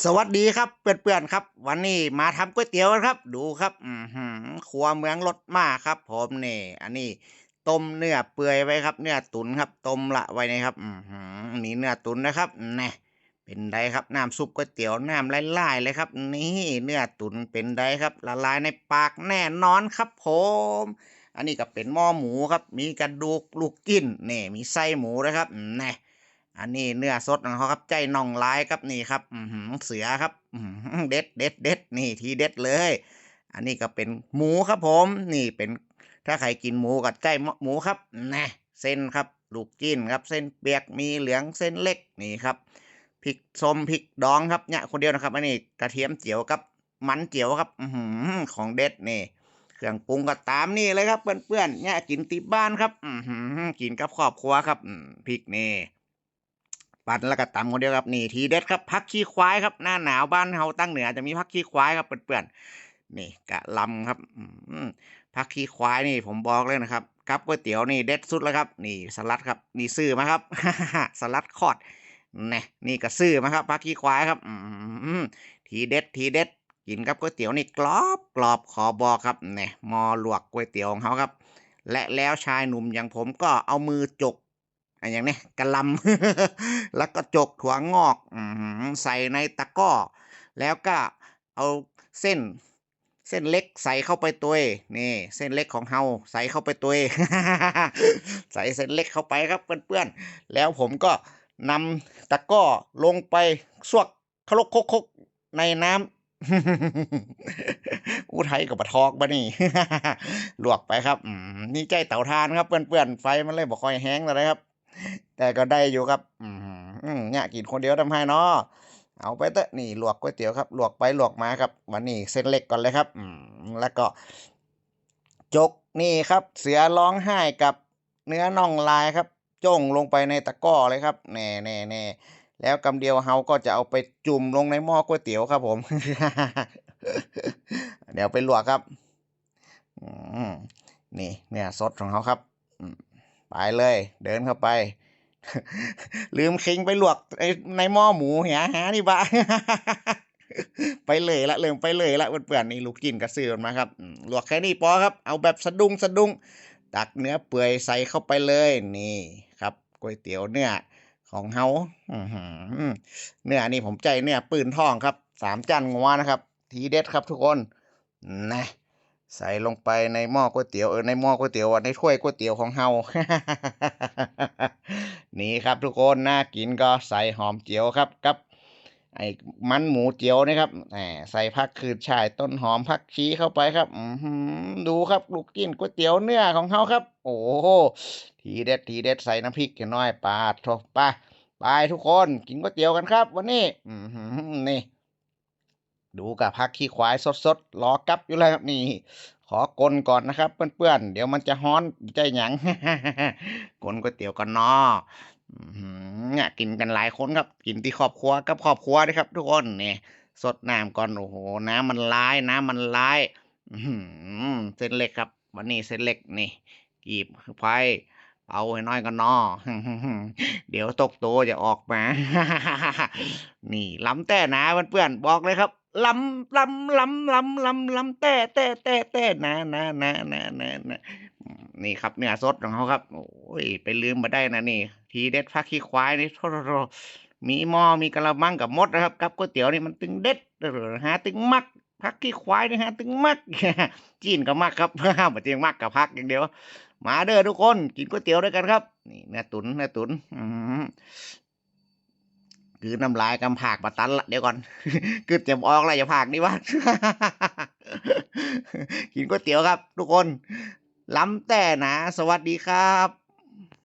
สวัสดีครับเพื่อนๆครับ วันนี้มาทำก๋วยเตี๋ยวกันครับ ดูครับอืครัวเมืองรสมากครับผมนี่ อันนี้ต้มเนื้อเปื่อยไว้ครับ เนื้อตุ๋นครับต้มละไว้นี่ครับอืนี่เนื้อตุ๋นนะครับแน่เป็นไดครับน้ำซุปก๋วยเตี๋ยวน้ำไลายๆเลยครับ นี่เนื้อตุ๋นเป็นไดครับละลายในปากแน่นอนครับผมอันนี้ก็เป็นหม้อหมูครับ มีกระดูกลูกจิ้นนี่มีไส้หมูนะครับแน่ อันนี้เนื้อสดของเขาครับใจน่องลายครับนี่ครับอืเสือครับอืเด็ดเด็ดเด็ดนี่ทีเด็ดเลย อันนี้ก็เป็นหมูครับผม นี่เป็นถ้าใครกินหมูกับใจหมูครับนะเส้นครับ ลูกจิ้นครับ เส้นเปียกมีเหลืองเส้นเล็กนี่ครับพริกส้มพริกดองครับเนี่ยคนเดียวนะครับอันนี้กระเทียมเจียวกับมันเจียวครับอืของเด็ดนี่เครื่องปรุงก็ตามนี่เลยครับเพื่อนๆเนี่ยกินติบ้านครับอืกินกับครอบครัวครับพริกนี่ ปั่นแล้วก็ตำคนเดียวครับนี่ทีเด็ดครับพักขี้ควายครับหน้าหนาวบ้านเฮาตั้งเหนือจะมีพักขี้ควายครับเปื่อนๆนี่กะลำครับพักขี้ควายนี่ผมบอกเลยนะครับกับก๋วยเตี๋ยวนี่เด็ดสุดแล้วครับ นี่สลัดครับนี่ซื้อมาครับสลัดคอดนี่นี่ก็ซื้อมาครับพักขี้ควายครับอืทีเด็ดทีเด็ดกินกับก๋วยเตี๋ยวนี่กรอบกรอบขอบอกครับเนี่ยมอลวกก๋วยเตี๋ยวของเขาครับ และแล้วชายหนุ่มอย่างผมก็เอามือจก อันอย่างนี้กระลำแล้วก็จกถั่วงอกอใส่ในตะก้อ แล้วก็เอาเส้นเส้นเล็กใส่เข้าไปตัวนี่ เส้นเล็กของเฮาใส่เข้าไปตัวใส่เส้นเล็กเข้าไปครับเพื่อนๆ แล้วผมก็นำตะก้อลงไปสวกคลกคกคกในน้ำอู้ไทยกับปะทอกบะนี่ลวกไปครับนี่ใจเต่าทานครับเพื่อนๆ ไฟมันเลยบ่คอยแห้งเลยครับ แต่ก็ได้อยู่ครับ อืมเนี่ยกินคนเดียวทำให้เนาะเอาไปเตอะนี่ลวกก๋วยเตี๋ยวครับลวกไปลวกมาครับ วันนี้เส้นเล็กก่อนเลยครับ อืมแล้วก็จกนี่ครับ เสือร้องไห้กับเนื้อน่องลายครับจ้งลงไปในตะกร้อเลยครับแน่แน่แน่แล้วกำเดียวเฮาก็จะเอาไปจุ่มลงในหม้อก๋วยเตี๋ยวครับผม เดี๋ยวไปลวกครับอืมนี่เนี่ยสดของเขาครับอืม ไปเลย เดินเข้าไป ลืมคิงไปลวกในในหม้อหมูเหียหานี่บ้าไปเลยละเริ่มไปเลยละเพื่อนๆนี่ลูกกินกระสือมนมาครับลวกแค่นี้พอครับ เอาแบบสะดุ้งสะดุ้งตักเนื้อเปื่อยใส่เข้าไปเลยนี่ครับก๋วยเตี๋ยวเนื้อของเฮาเนื้อนี่ผมใจเนื้อปืนทองครับสามจันงัวนะครับ ทีเด็ดครับทุกคนนะ ใส่ลงไปในหม้อก๋วยเตี๋ยวเออในหม้อก๋วยเตี๋ยวในถ้วยก๋วยเตี๋ยวของเฮา นี่ครับทุกคนน่ากินก็ใส่หอมเจียวครับกับ ไอ้มันหมูเจียวนะครับแหมใส่ผักคืดช่ายต้นหอมผักชีเข้าไปครับอืดูครับลูกกินก๋วยเตี๋ยวเนื้อของเขาครับ โอ้โหทีเด็ดทีเด็ดใส่น้ำพริกกันหน่อยปาดโถไปไปทุกคนกินก๋วยเตี๋ยวกันครับ วันนี้อืนี่ ดูกับพักขี้ควายสดๆรอกับอยู่แล้วครับนี่ ขอกลนก่อนนะครับ เพื่อนๆ เดี๋ยวมันจะฮ้อนใจหยังกลนก๋วยเตี๋ยวกันเนาะอื้อหือเนี่ยกินกันหลายคนครับ กินที่ครอบครัวกับครอบครัวด้วยครับ ทุกคนเนี่ยสดน้ำก่อนโอ้โหน้ำมันลายน้ำมันลายเส้นเล็กครับ วันนี้เส้นเล็กนี่กีบไฟเอาให้น้อยกันเนาะเดี๋ยวตกโตจะออกมา นี่ล้ำแต่นาเพื่อนๆบอกเลยครับ ล้ำล้ำล้ำล้ำล้ำล้ำแต่แต่แต่แต่นาหนาหนาหนานาหนาอืมนี่ครับเนื้อสดของเขาครับ โอ้ยไปลืมมาได้นะนี่ ทีเด็ดพักขี้ควายนี่โทโทโทมีหม้อมีกระมังกับมดนะครับกับก๋วยเตี๋ยวนี่มันตึงเด็ดเออหาตึงมักพักขี้ควายนี่ฮะตึงมักจีนก็มักครับบ่เจียงมักกับพักอย่างเดียว มาเด้อทุกคนกินก๋วยเตี๋ยวด้วยกันครับ นี่เนื้อตุ๋นเนื้อตุ๋น อืมคือน้ำลายกำผากมาตันละเดี๋ยวก่อนกึดจะออกอะไรจะผากนี่วะกินก๋วยเตี๋ยวครับ ทุกคนล้ำแต่นะ สวัสดีครับ